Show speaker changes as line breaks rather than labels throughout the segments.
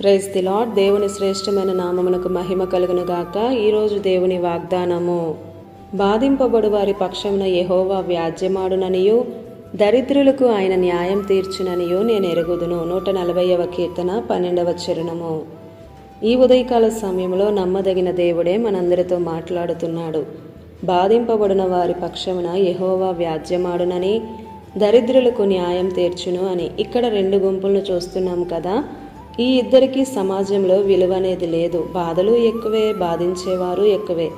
Praise the lord దేవుని శ్రేష్టమైన నామమునకు మహిమ కలుగును గాక ఈరోజు దేవుని వాగ్దానము. బాధింపబడు వారి పక్షమున యహోవా వ్యాజ్యమాడుననియు. దరిద్రులకు ఆయన న్యాయం తీర్చుననియు. నేను ఎరుగుదును. నూట నలభైవ కీర్తన పన్నెండవ చరణము. ఈ ఉదయకాల సమయంలో నమ్మదగిన దేవుడే మనందరితో మాట్లాడుతున్నాడు. బాధింపబడిన వారి పక్షమున యహోవా వ్యాజ్యమాడునని. దరిద్రులకు న్యాయం తీర్చును అని. ఇక్కడ రెండు గుంపులను చూస్తున్నాం కదా. ఈ ఇద్దరికి సమాజంలో విలువ అనేది లేదు. బాధలు ఎక్కువే బాధించేవారు ఎక్కువే.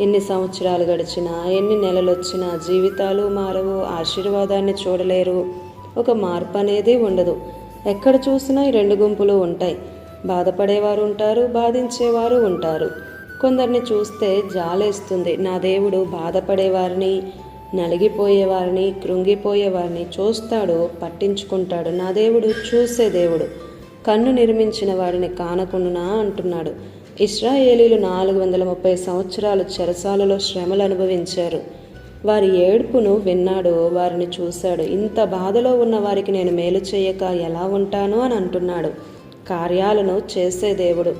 ఎన్ని సంవత్సరాలు గడిచినా ఎన్ని నెలలు వచ్చినా జీవితాలు మారవు ఆశీర్వాదాన్ని చూడలేరు. ఒక మార్పు అనేది ఉండదు. ఎక్కడ చూసినా ఈ రెండు గుంపులు ఉంటాయి. బాధపడేవారు ఉంటారు బాధించేవారు ఉంటారు. కొందరిని చూస్తే జాలేస్తుంది. నా దేవుడు బాధపడేవారిని నలిగిపోయేవారిని కృంగిపోయేవారిని చూస్తాడు పట్టించుకుంటాడు నా దేవుడు చూసే దేవుడు. కన్ను నిర్మించిన వాడిని కానకుండునా అంటున్నాడు. ఇస్రాయేలీలు నాలుగు వందల ముప్పై సంవత్సరాలు చెరసాలలో శ్రమలు అనుభవించారు. వారి ఏడుపును విన్నాడు వారిని చూశాడు. ఇంత బాధలో ఉన్న వారికి నేను మేలు చేయక ఎలా ఉంటాను అని అంటున్నాడు. కార్యాలను చేసే దేవుడు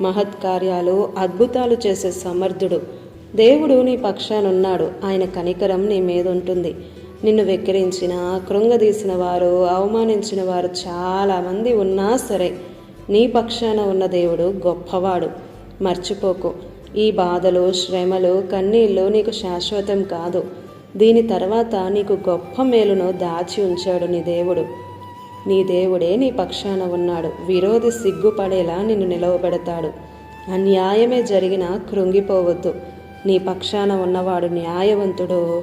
మహత్ కార్యాలు అద్భుతాలు చేసే సమర్థుడు. దేవుడు నీ పక్షానున్నాడు. ఆయన కనికరం నీ మీద ఉంటుంది నిన్ను వెక్కిరించిన కృంగదీసిన వారు అవమానించిన వారు చాలామంది ఉన్నా సరే నీ పక్షాన ఉన్న దేవుడు గొప్పవాడు. మర్చిపోకు. ఈ బాధలు శ్రమలు కన్నీళ్ళు నీకు శాశ్వతం కాదు. దీని తర్వాత నీకు గొప్ప మేలును దాచి ఉంచాడు నీ దేవుడు. నీ దేవుడే నీ పక్షాన ఉన్నాడు. విరోధి సిగ్గుపడేలా నిన్ను నిలవబెడతాడు. అన్యాయమే జరిగినా కృంగిపోవద్దు. నీ పక్షాన ఉన్నవాడు న్యాయవంతుడు.